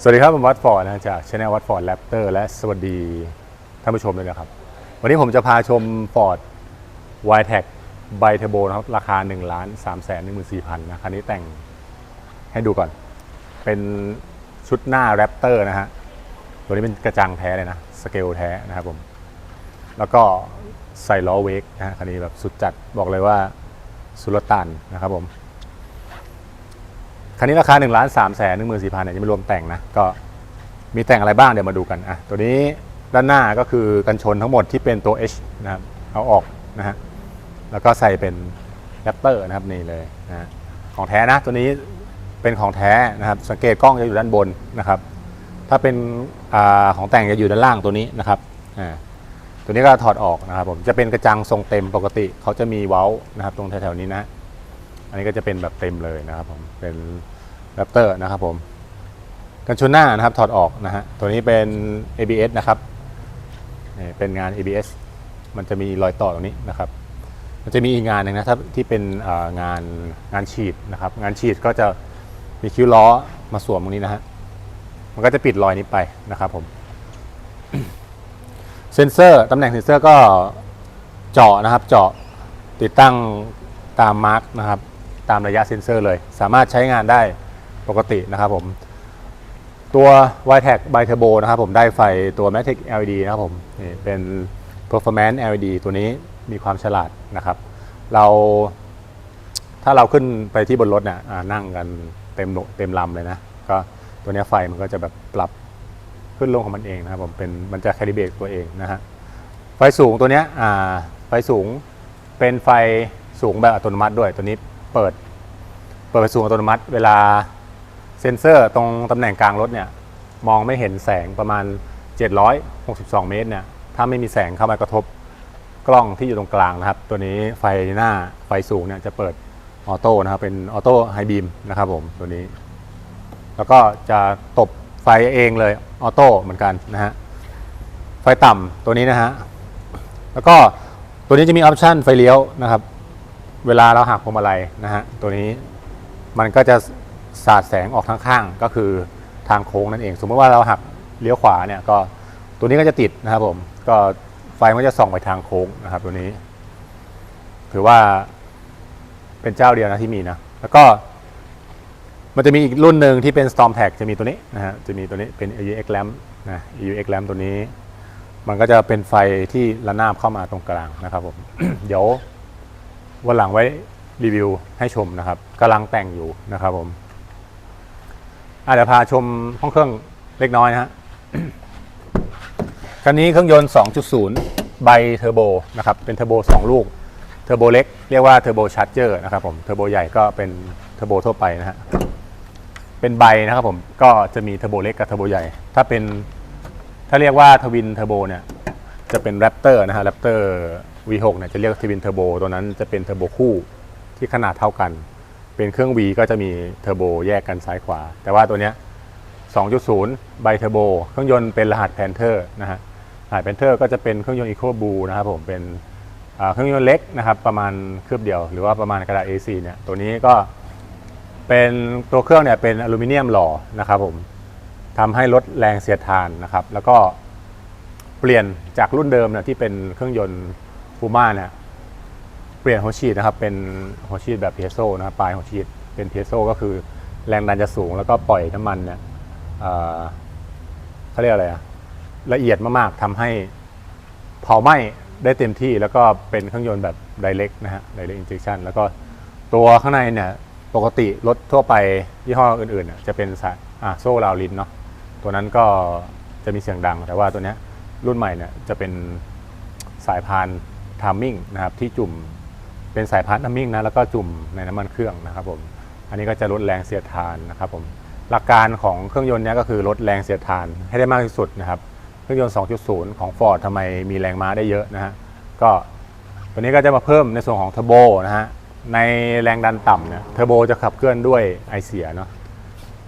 สวัสดีครับผมวัดฟอร์ดนะจากช anel วัดฟอร์ดแรปเตอร์และสวัสดีท่านผู้ชมด้วยนะครับ วันนี้ผมจะพาชม Ford w i t e c b i Turbo นะครับราคา1ล้าน3แสน1 4 0 0 0นะคันนี้แต่งให้ดูก่อน เป็นชุดหน้าแรปเตอร์นะฮะตัวนี้เป็นกระจังแท้เลยนะสเกลแท้นะครับผม แล้วก็ใส่ล้อเวกนะฮะคันนี้แบบสุดจัดบอกเลยว่าสุลต่านนะครับผม คันนี้ราคา1นึ่งล้านสามแสนหนึ่งหมื่นสี่พันเนี่ยยังไม่รวมแต่งนะ ก็มีแต่งอะไรบ้างเดี๋ยวมาดูกันอะตัวนี้ด้านหน้าก็คือกันชนทั้งหมดที่เป็นตัว H นะครับเอาออกนะฮะแล้วก็ใส่เป็นแรปเตอร์นะครับนี่เลยนะของแท้นะตัวนี้เป็นของแท้นะครับ สังเกตกล้องจะอยู่ด้านบนนะครับ ถ้าเป็นอาของแต่งจะอยู่ด้านล่างตัวนี้นะครับอ่าตัวนี้ก็ถอดออกนะครับผมจะเป็นกระจังทรงเต็มปกติเขาจะมีเว้านะครับ ตรงแถวๆนี้นะ อันนี้ก็จะเป็นแบบเต็มเลยนะครับผมเป็น แรปเตอร์นะครับผมกันชนหน้านะครับถอดออกนะฮะตัวนี้เป็น ABS นะครับเป็นงาน ABS มันจะมีรอยต่อตรงนี้นะครับ มันจะมีอีกงานหนึ่งนะถ้าที่เป็นงานงานฉีดนะครับ งานฉีดก็จะมีคิ้วล้อมาสวมตรงนี้นะฮะมันก็จะปิดรอยนี้ไปนะครับผมเซนเซอร์ตำแหน่งเซนเซอร์ก็เจาะนะครับ เจาะติดตั้งตามมาร์กนะครับ ตามระยะเซนเซอร์เลย สามารถใช้งานได้ ปกตินะครับผม ตัว y t e c by Turbo นะครับผมได้ไฟตัว Matic LED นะครับผมนี่เป็น Performance LED ตัวนี้มีความฉลาดนะครับ เราถ้าเราขึ้นไปที่บนรถเนี่ยนั่งกันเต็มโหนเต็มลำเลยนะ ก็ตัวเนี้ยไฟมันก็จะแบบปรับขึ้นลงของมันเองนะครับผมเป็นมันจะแคลิเบตตัวเองนะฮะไฟสูงตัวเนี้ยอ่าไฟสูงเป็นไฟสูงแบบอัตโนมัติด้วยตัวนี้เปิด เปิดไฟสูงอัตโนมัติ เวลา เซ็นเซอร์ตรงตำแหน่งกลางรถเนี่ยมองไม่เห็นแสงประมาณ 762 เมตรเนี่ยถ้าไม่มีแสงเข้ามากระทบกล้องที่อยู่ตรงกลางนะครับ ตัวนี้ไฟหน้าไฟสูงเนี่ยจะเปิดออโต้นะครับเป็นออโต้ไฮบีมนะครับผมตัวนี้ แล้วก็จะตบไฟเองเลยออโต้เหมือนกันนะฮะไฟต่ำตัวนี้นะฮะแล้วก็ตัวนี้จะมีออปชันไฟเลี้ยวนะครับ เวลาเราหักพวงมาลัยนะฮะตัวนี้มันก็จะ สาดแสงออกทางข้างก็คือทางโค้งนั่นเอง สมมติว่าเราหักเลี้ยวขวาเนี่ยก็ตัวนี้ก็จะติดนะครับผมก็ไฟมันก็จะส่องไปทางโค้งนะครับ ตัวนี้ ถือว่าเป็นเจ้าเดียวนะที่มีนะแล้วก็ มันจะมีอีกรุ่นหนึ่งที่เป็น Storm Tag จะมีตัวนี้นะฮะจะมีตัวนี้เป็น EUX lamp นะ EUX lamp ตัวนี้ มันก็จะเป็นไฟที่ระนาบเข้ามาตรงกลางนะครับผมเดี๋ยววันหลังไว้รีวิวให้ชมนะครับกำลังแต่งอยู่นะครับผม อาจจะเดี๋ยวพาชมห้องเครื่องเล็กน้อยนะฮะคันนี้เครื่องยนต์ 2.0ไบเทอร์โบนะครับ เป็นเทอร์โบ 2 ลูก เทอร์โบเล็กเรียกว่าเทอร์โบชาร์เจอร์นะครับผม เทอร์โบใหญ่ก็เป็นเทอร์โบทั่วไปนะฮะ เป็นไบนะครับผม ก็จะมีเทอร์โบเล็กกับเทอร์โบใหญ่ ถ้าเป็น ถ้าเรียกว่าทวินเทอร์โบเนี่ย จะเป็นแรปเตอร์นะฮะ แรปเตอร์ V6 เนี่ยจะเรียกทวินเทอร์โบ ตัวนั้นจะเป็นเทอร์โบคู่ที่ขนาดเท่ากัน เป็นเครื่อง V ก็จะมีเทอร์โบแยกกันซ้ายขวา แต่ว่าตัวเนี้ย 2.0 ไบเทอร์โบ เครื่องยนต์เป็นรหัสแพนเทอร์นะฮะ รหัสแพนเทอร์ก็จะเป็นเครื่องยนต์ Eco Blue นะครับผมเป็นเครื่องยนต์เล็กนะครับประมาณเครือบเดียว หรือว่าประมาณกระดาษ A4 เนี่ยตัวนี้ก็เป็นตัวเครื่องเนี่ยเป็นอลูมิเนียมหล่อนะครับผมทำให้ลดแรงเสียดทานนะครับ แล้วก็เปลี่ยนจากรุ่นเดิมเนี่ยที่เป็นเครื่องยนต์ฟูม่าเนี่ย ปลี่ยนหัวฉีดนะครับเป็นหัวฉีดแบบเพโซนะครับปลายหัวฉีดเป็นเพโซก็คือแรงดันจะสูงแล้วก็ปล่อยน้ำมันเนี่ยเขาเรียกอะไรอะละเอียดมากๆทำให้เผาไหม้ได้เต็มที่แล้วก็เป็นเครื่องยนต์แบบ direct นะฮะ direct injection แล้วก็ตัวข้างในเนี่ยปกติรถทั่วไปยี่ห้ออื่นๆจะเป็นสายโซ่ราวลิ้นเนาะตัวนั้นก็จะมีเสียงดังแต่ว่าตัวเนี้ยรุ่นใหม่เนี่ยจะเป็นสายพานทามมิ่งนะครับที่จุ่ม เป็นสายพานทามมิ่งนะแล้วก็จุ่มในน้ำมันเครื่องนะครับผมอันนี้ก็จะลดแรงเสียดทานนะครับผมหลักการของเครื่องยนต์เนี้ก็คือลดแรงเสียดทานให้ได้มากที่สุดนะครับเครื่องยนต์ 2.0 ของ Ford ทำไมมีแรงม้าได้เยอะนะฮะก็ตัวนี้ก็จะมาเพิ่มในส่วนของเทอร์โบนะฮะในแรงดันต่ำเนี่ยเทอร์โบจะขับเคลื่อนด้วยไอเสียเนาะ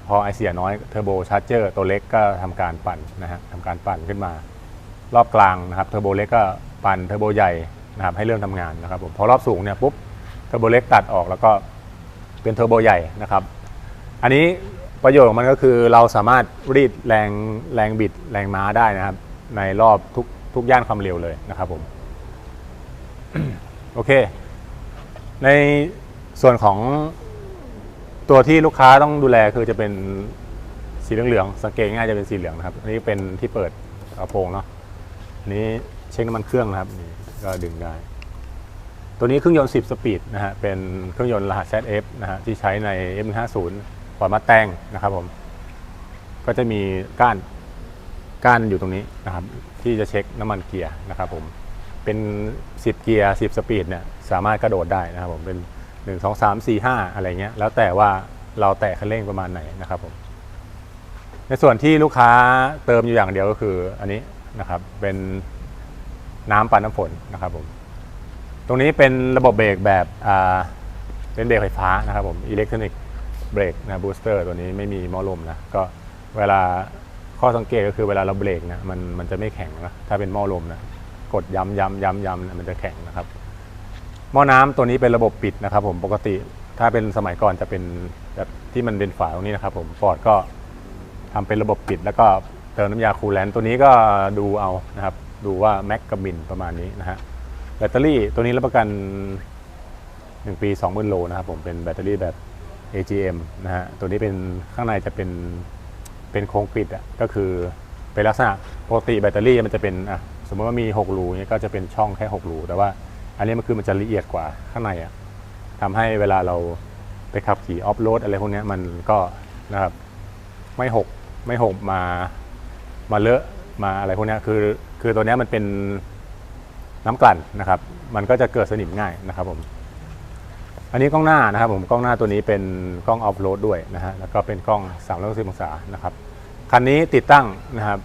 พอไอเสียน้อยเทอร์โบชาร์เจอร์ตัวเล็กก็ทำการปั่นนะฮะทำการปั่นขึ้นมา รอบกลางนะครับเทอร์โบเล็กก็ปั่นเทอร์โบใหญ่ นะครับให้เริ่มทำงานนะครับผมพอรอบสูงเนี่ยปุ๊บเทอร์โบเล็กตัดออกแล้วก็เป็นเทอร์โบใหญ่นะครับ อันนี้ประโยชน์ของมันก็คือเราสามารถรีดแรงแรงบิดแรงม้าได้นะครับ ในรอบทุกทุกย่านความเร็วเลยนะครับผมโอเค ในส่วนของตัวที่ลูกค้าต้องดูแลคือจะเป็นสีเหลืองๆสังเกตง่ายจะเป็นสีเหลืองนะครับ อันนี้เป็นที่เปิดกระโปรงเนาะอันนี้เช็คน้ำมันเครื่องนะครับ ก็ดึงได้ ตัวนี้เครื่องยนต์ 10 สปีดนะฮะ เป็นเครื่องยนต์รหัส ZF นะฮะที่ใช้ใน M50 ฟอร์มาแตงนะครับผม ก็จะมีก้านก้านอยู่ตรงนี้นะครับ ที่จะเช็คน้ำมันเกียร์นะครับผม เป็น 10 เกียร์ 10 สปีดเนี่ยสามารถกระโดดได้นะครับผมเป็น1 2 3 4 5 อะไรเงี้ย แล้วแต่ว่าเราแตะคันเร่งประมาณไหนนะครับผม ในส่วนที่ลูกค้าเติมอยู่อย่างเดียวก็คืออันนี้นะครับเป็น น้ำปั่นน้ำฝนนะครับผมตรงนี้เป็นระบบเบรกแบบเป็นเบรกไฟฟ้านะครับผมอิเล็กทรอนิกส์เบรกนะบูสเตอร์ตัวนี้ไม่มีมอลมนะก็เวลาข้อสังเกตก็คือเวลาเราเบรกนะมันมันจะไม่แข็งนะถ้าเป็นหม้อลมนะกดย้ำย้ำย้ำย้ำมันจะแข็งนะครับหม้อน้ำตัวนี้เป็นระบบปิดนะครับ ผมปกติถ้าเป็นสมัยก่อนจะเป็นแบบที่มันเป็นฝาตรงนี้นะครับ ผมฟอร์ดก็ทำเป็นระบบปิด แล้วก็เติมน้ำยาคูลแลนต์ตัวนี้ก็ดูเอานะครับ ดูว่าแม็กกับมินประมาณนี้นะฮะแบตเตอรี่ตัวนี้รับประกัน 1 ปี 20,000 โลนะครับผมเป็นแบตเตอรี่แบบ AGM นะฮะตัวนี้เป็นข้างในจะเป็นเป็นโครงปิดอะก็คือเป็นลักษณะปกติแบตเตอรี่มันจะเป็นอะสมมติว่ามี 6 รูเนี่ยก็จะเป็นช่องแค่ 6 รู แต่ว่าอันนี้มันคือมันจะละเอียดกว่าข้างในอะทำให้เวลาเราไปขับขี่ออฟโรดอะไรพวกนี้มันก็นะครับไม่หกไม่หกมามาเลอะมาอะไรพวกนี้คือ คือตัวนี้มันเป็นน้ำกลั่นนะครับ มันก็จะเกิดสนิมง่ายนะครับผม อันนี้กล้องหน้านะครับ ผมกล้องหน้าตัวนี้เป็นกล้องออฟโรดด้วยนะฮะแล้วก็เป็นกล้อง3 6 0องศานะครับคันนี้ติดตั้งนะครับ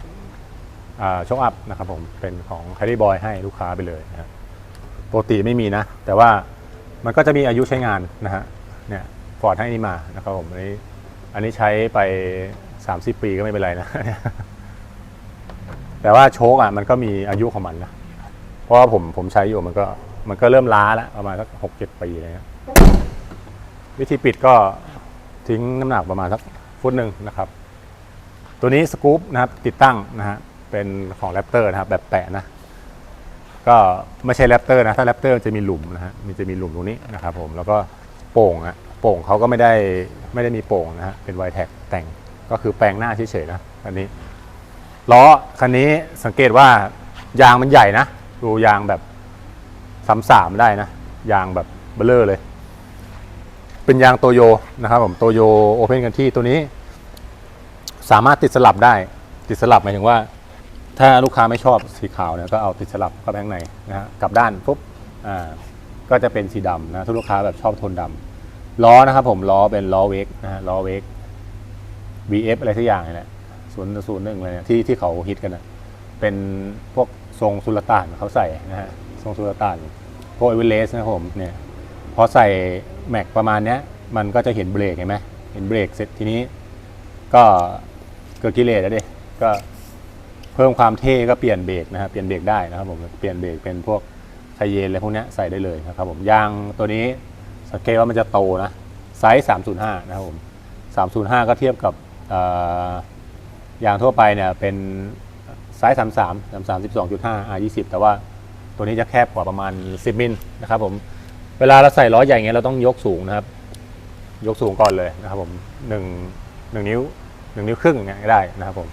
โชคอัพนะครับผมเป็นของคาริบอยให้ลูกค้าไปเลยนะฮะปกติไม่มีนะ แต่ว่ามันก็จะมีอายุใช้งานนะฮะเนี่ยฟอร์ดให้นี่มานะครับผมอันนี้อันนี้ใช้ไป 30 ปีก็ไม่เป็นไรนะ แต่ว่าโชคอะมันก็มีอายุของมันนะเพราะว่าผมผมใช้อยู่มันก็มันก็เริ่มล้าแล้วประมาณสักหกเจ็ดปีเงี้ยวิธีปิดก็ทิ้งน้ำหนักประมาณสักฟุตหนึ่งนะครับ ตัวนี้สกู๊ปนะครับติดตั้งนะฮะเป็นของแรปเตอร์นะครับแบบแปะนะก็ไม่ใช่แรปเตอร์นะถ้าแรปเตอร์จะมีหลุมนะฮะมันจะมีหลุมตรงนี้นะครับผมแล้วก็โป่งอะโป่งเขาก็ไม่ได้ไม่ได้มีโป่งนะฮะเป็นไวแท็กแต่งก็คือแปลงหน้าเฉยๆนะอันนี้ ล้อคันนี้สังเกตว่ายางมันใหญ่นะ ดูยางแบบสามสามได้นะ ยางแบบเบลเลอร์เลย เป็นยางโตโยนะครับผมโตโยโอเพนกันที่ตัวนี้ สามารถติดสลับได้ ติดสลับหมายถึงว่า ถ้าลูกค้าไม่ชอบสีขาวเนี่ยก็เอาติดสลับเข้าไปข้างในนะฮะกลับด้านปุ๊บอ่าก็จะเป็นสีดำนะถ้าลูกค้าแบบชอบโทนดำล้อนะครับผมล้อเป็นล้อเวกนะฮะล้อเวก VF อะไรสักอย่างนี่แหละ ศูนย์ศูนย์หนึ่งอะไรเนี่ยที่ที่เขาฮิตกันนะเป็นพวกทรงสุลต่านเขาใส่นะฮะทรงสุลต่านพวกเอเวอเรสต์นะครับผมเนี่ยพอใส่แม็กประมาณเนี้ยมันก็จะเห็นเบรกเห็นไหมเห็นเบรกเสร็จทีนี้ ก็เกิดกิเลสแล้วดิก็เพิ่มความเท่ก็เปลี่ยนเบรกนะครับเปลี่ยนเบรกได้นะครับผมเปลี่ยนเบรกเป็นพวกไทเยนอะไรพวกเนี้ยใส่ได้เลยนะครับผมยางตัวนี้สังเกตว่ามันจะโตนะไซส์305 นะครับผม305 ก็เทียบกับอ ยางทั่วไปเนี่ยเป็นไซส์ 33 33 12.5 R 20 แต่ว่าตัวนี้จะแคบกว่าประมาณ 10 มิลนะครับผม เวลาเราใส่ล้อใหญ่เงี้ยเราต้องยกสูงนะครับ ยกสูงก่อนเลยนะครับผมหนึ่งหนึ่งนิ้วหนึ่งนิ้วครึ่งเงี้ยได้นะครับผม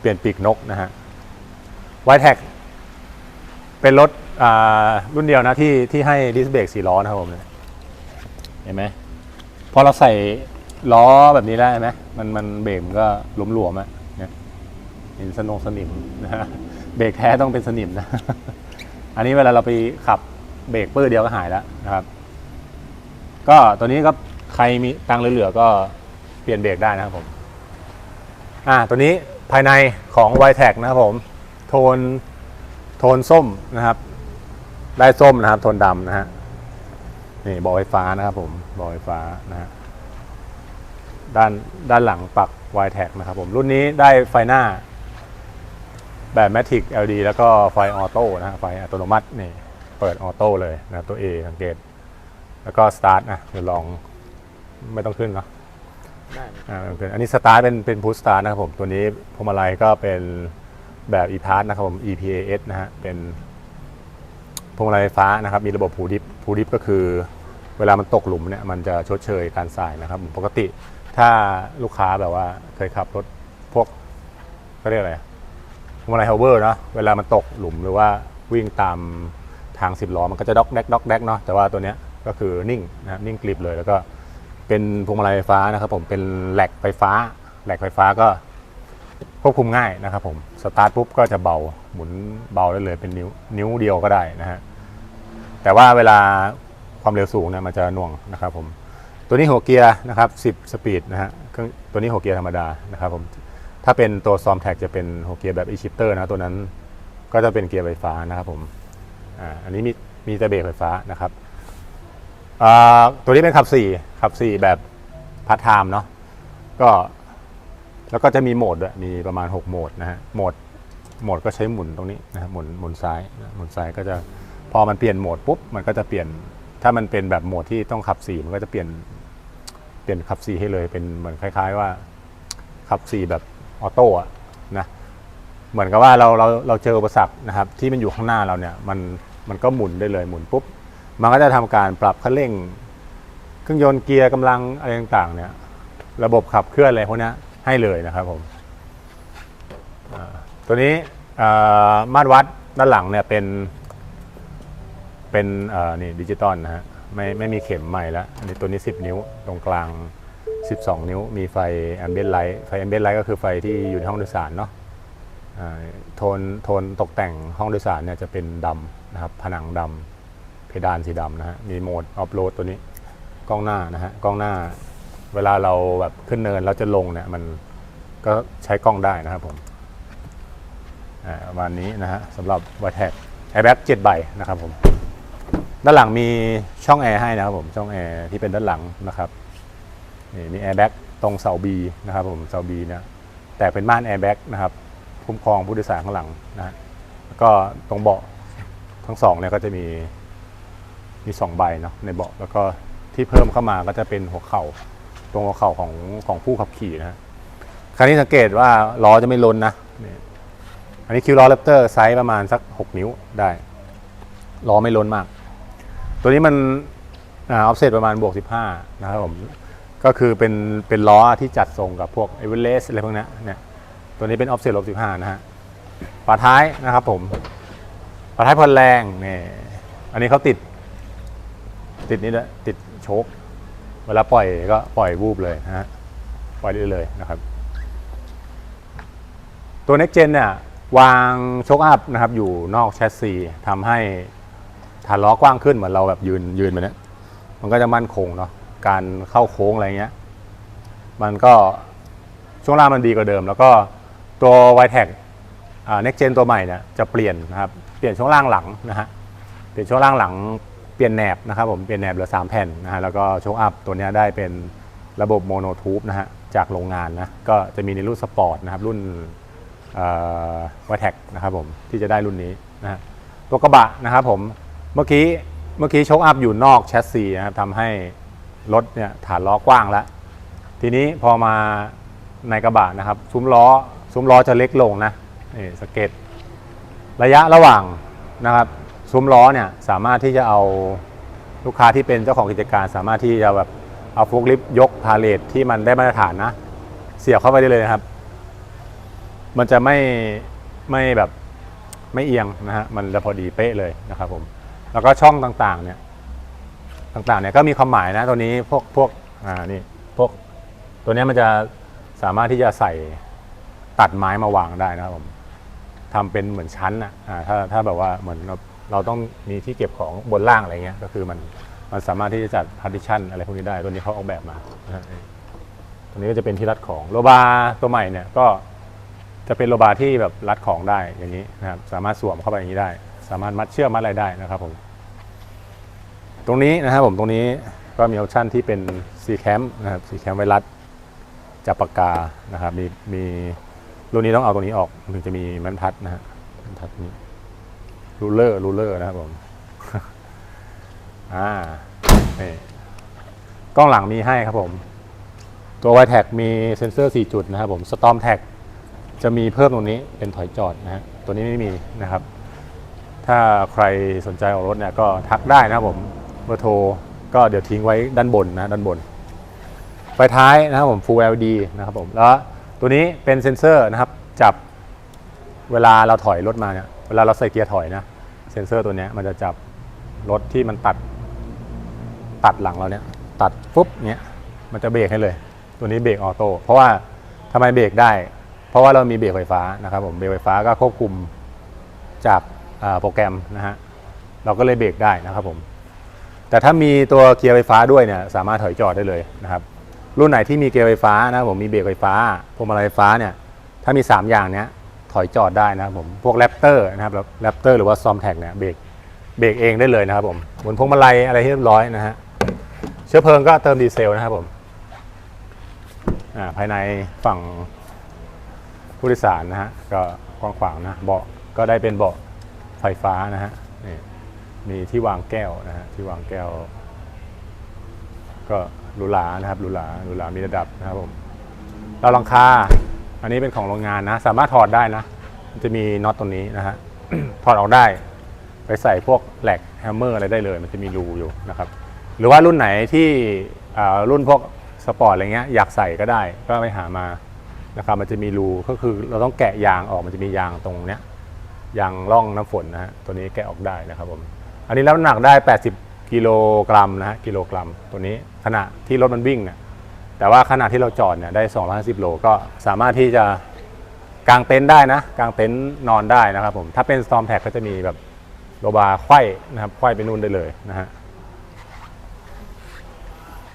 เปลี่ยนปีกนกนะฮะไวแท็กเป็นรถอ่ารุ่นเดียวนะที่ที่ให้ดิสเบรกสี่ล้อนะครับผมเห็นไหมพอเราใส่ล้อแบบนี้ได้ไหมมันมันเบรกมันก็หลวมๆอะเนี่ยเห็นสนงสนิมนะฮะเบรกแท้ต้องเป็นสนิมนะ อันนี้เวลาเราไปขับเบรกเปื้อเดียวก็หายแล้วนะครับ ก็ตัวนี้ก็ใครมีตังค์เหลือๆก็เปลี่ยนเบรกได้นะครับผมอ่าตัวนี้ภายในของ y t e c นะครับผม โทนโทนส้มนะครับ ได้ส้มนะครับ โทนดำนะฮะนี่บาะไฟฟ้านะครับผมบาะไฟฟ้านะฮะด้านด้านหลังปัก y t a g นะครับผม รุ่นนี้ได้ไฟหน้า แบบ Matic LED แล้วก็ไฟออโต้นะฮะไฟอัตโนมัตินี่เปิดออโต้เลยนะครับตัว A สังเกต แล้วก็สตาร์ทนะเดี๋ยวลองไม่ต้องขึ้นเนาะได้ไหมอ่ามันเป็นอันนี้สตาร์ทเป็นเป็นพุทสตาร์นะครับผม ตัวนี้พวงมาลัยก็เป็นแบบ e p a s นะครับผม EPAS นะฮะเป็นพวงมาลัยไฟฟ้านะครับ มีระบบผูดิฟผูดิฟก็คือเวลามันตกหลุมเนี่ยมันจะชดเชยการสายนะครับผมปกติถ้าลูกค้าแบบว่าเคยขับรถพวกก็เรียกอะไร พวงมาลัยฮาวเวอร์เนาะเวลามันตกหลุมหรือว่าวิ่งตามทางสิบล้อมันก็จะด็อกแดกด็อกแดกเนาะแต่ว่าตัวเนี้ยก็คือนิ่งนะนิ่งกริบเลยแล้วก็เป็นพวงมาลัยไฟฟ้านะครับผมเป็นแหลกไฟฟ้าแหลกไฟฟ้าก็ควบคุมง่ายนะครับผมสตาร์ทปุ๊บก็จะเบาหมุนเบาได้เลยเป็นนิ้วนิ้วเดียวก็ได้นะฮะแต่ว่าเวลาความเร็วสูงเนี่ยมันจะหน่วงนะครับผมตัวนี้หัวเกียร์นะครับ10 สปีดนะฮะเครื่องตัวนี้หัวเกียร์ธรรมดานะครับผม ถ้าเป็นตัวซอมแท็กจะเป็นหัวเกียร์แบบ e-shifter นะตัวนั้นก็จะเป็นเกียร์ไฟฟ้านะครับผมอ่าอันนี้มีมีแต่เบรกไฟฟ้านะครับอ่าตัวนี้เป็นขับ4ขับ4แบบพาร์ทไทม์เนาะก็แล้วก็จะมีโหมดด้วยมีประมาณ 6 โหมดนะฮะโหมดโหมดก็ใช้หมุนตรงนี้นะครับหมุนหมุนซ้ายนะหมุนซ้ายก็จะพอมันเปลี่ยนโหมดปุ๊บมันก็จะเปลี่ยนถ้ามันเป็นแบบโหมดที่ต้องขับ4มันก็จะเปลี่ยนเปลี่ยนขับ4ให้เลยเป็นเหมือนคล้าย ๆ ว่าขับ4แบบ ออโต้อะนะเหมือนกับว่าเราเราเราเจออุปสรรคนะครับ ที่มันอยู่ข้างหน้าเราเนี่ยมันมันก็หมุนได้เลยหมุนปุ๊บ มันก็จะทำการปรับคันเร่ง เครื่องยนต์เกียร์กำลังอะไรต่างๆเนี่ยระบบขับเคลื่อนอะไรพวกนี้ให้เลยนะครับผมตัวนี้มาตรวัดด้านหลังเนี่ยเป็นเป็นนี่ดิจิตอลนะฮะไม่ไม่มีเข็มใหม่แล้วอันนี้ตัวนี้ 10 นิ้วตรงกลาง 12 นิ้ว มีไฟแอมเบียนไลท์ไฟแอมเบียนไลท์ก็คือไฟที่อยู่ในห้องโดยสารเนาะโทนโทนตกแต่งห้องโดยสารเนี่ยจะเป็นดำนะครับผนังดำเพดานสีดำนะฮะมีโหมดออฟโรดตัวนี้กล้องหน้านะฮะกล้องหน้าเวลาเราแบบขึ้นเนินแล้วจะลงเนี่ยมันก็ใช้กล้องได้นะครับผมอ่าประมาณนี้นะฮะสำหรับ v แท็กแอร์แบ็กเจ็ดใบนะครับผมด้านหลังมีช่องแอร์ให้นะครับผมช่องแอร์ที่เป็นด้านหลังนะครับ นี่มีแอร์แบ็กตรงเสา B นะครับผมเสา B เนี่ยแต่เป็นม่านแอร์แบ็กนะครับคุ้มครองผู้โดยสารข้างหลังนะแล้วก็ตรงเบาะทั้งสองเนี่ยก็จะมีมีสองใบเนาะในเบาะแล้วก็ที่เพิ่มเข้ามาก็จะเป็นหัวเข่า ตรงหัวเข่าของของผู้ขับขี่นะคราวนี้สังเกตว่าล้อจะไม่ล้นนะนี่อันนี้คิวล้อแรปเตอร์ไซส์ประมาณสัก 6 นิ้วได้ล้อไม่ล้นมาก ตัวนี้มันออฟเซตประมาณบวก 15 นะครับผม ก็คือเป็นเป็นล้อที่จัดทรงกับพวกเอเวอเรสต์อะไรพวกนี้เนี่ยตัวนี้เป็นออฟเซตลบ15นะฮะฝาท้ายนะครับผมฝาท้ายพลแรงเนี่ยอันนี้เขาติด ติดนี่ด้วยติดโชคเวลาปล่อยก็ปล่อยวูบเลยนะฮะปล่อยได้เลยนะครับ ตัว Next Gen เนี่ยวางโชคอัพนะครับ อยู่นอกแชสซีทำให้ฐานล้อกว้างขึ้นเหมือนเราแบบยืนยืนแบบเนี้ยมันก็จะมั่นคงเนาะ การเข้าโค้งอะไรเงี้ย มันก็ช่วงล่างมันดีกว่าเดิม แล้วก็ตัว y t e c Next Gen ตัวใหม่เนี่ยจะเปลี่ยนนะครับ เปลี่ยนช่วงล่างหลังนะฮะ เปลี่ยนช่วงล่างหลัง เปลี่ยนแหนบนะครับผม เปลี่ยนแหนบเหลือ3แผ่นนะฮะ แล้วก็โชคอัพตัวเนี้ยได้เป็นระบบโมโนทูบนะฮะ จากโรงงานนะ ก็จะมีในรุ่นสปอร์ตนะครับ รุ่นวัแท็กนะครับผม ที่จะได้รุ่นนี้นะฮะ ตัวกระบะนะครับผม เมื่อกี้ เมื่อกี้โชคอัพอยู่นอกแชสซีนะครับทำให้ รถเนี่ยฐานล้อกว้างแล้ว ทีนี้พอมาในกระบะนะครับ ซุ้มล้อ ซุ้มล้อจะเล็กลงนะนี่สเก็ตระยะระหว่างนะครับ ซุ้มล้อเนี่ยสามารถที่จะเอาลูกค้าที่เป็นเจ้าของกิจการ สามารถที่จะแบบเอาฟุกลิฟยกพาเลทที่มันได้มาตรฐานนะ เสียบเข้าไปได้เลยนะครับ มันจะไม่ไม่แบบไม่เอียงนะฮะมันจะพอดีเป๊ะเลยนะครับผมแล้วก็ช่องต่างๆเนี่ย ต่างๆเนี่ยก็มีความหมายนะตัวนี้พวกพวกอ่านี่พวกตัวนี้มันจะสามารถที่จะใส่ตัดไม้มาวางได้นะครับผมทำเป็นเหมือนชั้นอะถ้าถ้าแบบว่าเหมือนเราเราต้องมีที่เก็บของบนล่างอะไรเงี้ยก็คือมันมันสามารถที่จะจัด partition อะไรพวกนี้ได้ตัวนี้เขาออกแบบมาตัวนี้ก็จะเป็นที่รัดของโลบาตัวใหม่เนี่ยก็จะเป็นโลบาที่แบบรัดของได้อย่างนี้นะครับสามารถสวมเข้าไปอย่างนี้ได้ สามารถมัดเชือกมัดอะไรได้นะครับผม ตรงนี้นะครับผมตรงนี้ก็มีออปชันที่เป็น C cam นะครับ C cam ไวรัดจับปากกานะครับมีมีรุ่นนี้ต้องเอาตรงนี้ออกถึงจะมีบรรทัดนะฮะบรรทัดนี้รูเลอร์รูเลอร์นะครับผมอ่านี่กล้องหลังมีให้ครับผม ตัว y t a g มีเซ็นเซอร์ 4 จุดนะครับผม Storm Tag จะมีเพิ่มตรงนี้เป็นถอยจอดนะฮะตัวนี้ไม่มีนะครับ ถ้าใครสนใจออกรถเนี่ยก็ทักได้นะครับผม เบอร์โทรก็เดี๋ยวทิ้งไว้ด้านบนนะด้านบน ไฟท้ายนะครับผม Full LED นะครับผม แล้วตัวนี้เป็นเซ็นเซอร์นะครับ จับเวลาเราถอยรถมาเนี่ย เวลาเราใส่เกียร์ถอยนะ เซ็นเซอร์ตัวนี้มันจะจับรถที่มันตัด ตัดหลังเราเนี่ย ตัดปุ๊บเนี้ยมันจะเบรกให้เลย ตัวนี้เบรกออโต้ เพราะว่าทำไมเบรกได้ เพราะว่าเรามีเบรกไฟฟ้านะครับผม เบรกไฟฟ้าก็ควบคุมจากโปรแกรมนะฮะ เราก็เลยเบรกได้นะครับผม แต่ถ้ามีตัวเกียร์ไฟฟ้าด้วยเนี่ยสามารถถอยจอดได้เลยนะครับรุ่นไหนที่มีเกียร์ไฟฟ้านะผมมีเบรกไฟฟ้าพวงมาลัยไฟฟ้าเนี่ยถ้ามี 3 อย่างเนี้ยถอยจอดได้นะครับผมพวกแรปเตอร์นะครับแรปเตอร์หรือว่าซอมแท็กเนี่ยเบรกเบรกเองได้เลยนะครับผมบนพวงมาลัยอะไรที่เรียบร้อยนะฮะเชื้อเพลิงก็เติมดีเซลนะครับผมอ่าภายในฝั่งผู้โดยสารนะฮะก็กว้างขวางนะเบาะก็ได้เป็นเบาะไฟฟ้านะฮะนี่ มีที่วางแก้วนะฮะที่วางแก้ว ก็หรูหรานะครับหรูหราหรูหรามีระดับนะครับผมเราลังคาอันนี้เป็นของโรงงานนะ สามารถถอดได้นะมันจะมีน็อตตรงนี้นะฮะถอดออกได้ ไปใส่พวกแหลกแฮมเมอร์อะไรได้เลย มันจะมีรูอยู่นะครับ หรือว่ารุ่นไหนที่อ่ารุ่นพวกสปอร์ตอะไรเงี้ยอยากใส่ก็ได้ก็ไปหามานะครับมันจะมีรูก็คือเราต้องแกะยางออกมันจะมียางตรงเนี้ยยางร่องน้ำฝนนะฮะตัวนี้แกะออกได้นะครับผม อันนี้รับน้ำหนักได้ 80 กิโลกรัมนะฮะกิโลกรัมตัวนี้ขณะที่รถมันวิ่งเนี่ยแต่ว่าขณะที่เราจอดเนี่ยได้ 250 โลก็สามารถที่จะกางเต็นท์ได้นะกางเต็นท์นอนได้นะครับผมถ้าเป็น Storm Tag ก็จะมีแบบโลบาร์ไขว้นะครับไขว้ไปนู่นได้เลยนะฮะ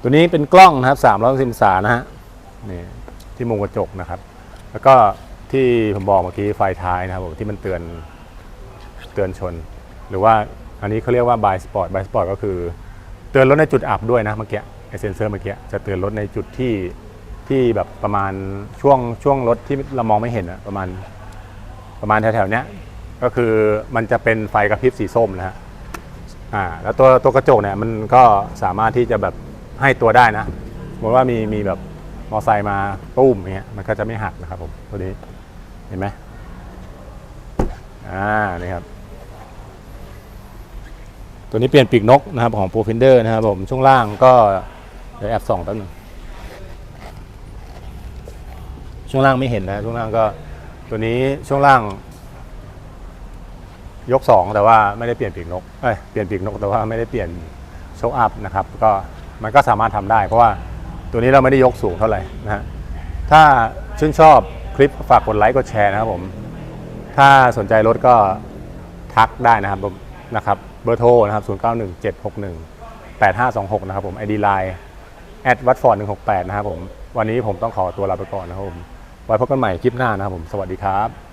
ตัวนี้เป็นกล้องนะครับ360องศานะฮะนี่ที่มุมกระจกนะครับ แล้วก็ที่ผมบอกเมื่อกี้ไฟท้ายนะครับผมที่มันเตือนเตือนชน หรือว่า อันนี้เขาเรียกว่า by spot by spot ก็คือเตือนรถในจุดอับด้วยนะเมื่อกี้ไอเซนเซอร์เมื่อกี้จะเตือนรถในจุดที่ที่แบบประมาณช่วงช่วงรถที่เรามองไม่เห็นอะประมาณประมาณแถวๆเนี้ยก็คือมันจะเป็นไฟกระพริบสีส้มนะฮะอ่าแล้วตัวตัวกระจกเนี่ยมันก็สามารถที่จะแบบให้ตัวได้นะสมมติว่ามีมีแบบมอไซค์มาตุ้มอย่างเงี้ยมันก็จะไม่หักนะครับผมตัวนี้เห็นไหมอ่านี่ครับ ตัวนี้เปลี่ยนปีกนกนะครับของ p r o f i n d e r นะครับผมช่วงล่างก็เดี๋ยวแอบส่องแป๊บนึงช่วงล่างไม่เห็นนะช่วงล่างก็ตัวนี้ช่วงล่าง ยก 2 แต่ว่าไม่ได้เปลี่ยนปีกนกเอ้ยเปลี่ยนปีกนกแต่ว่าไม่ได้เปลี่ยนโชคอัพนะครับก็มันก็สามารถทำได้เพราะว่าตัวนี้เราไม่ได้ยกสูงเท่าไหร่นะฮะถ้าชื่นชอบคลิปฝากกดไลค์กดแชร์นะครับผม ถ้าสนใจรถก็ทักได้นะครับผมนะครับเบอร์โทรนะครับ 091761 8526 นะครับผม ID Line แอดวัตฟอร์ด168 นะครับผม วันนี้ผมต้องขอตัวลาไปก่อนนะครับผม ไว้พบกันใหม่คลิปหน้านะครับผม สวัสดีครับ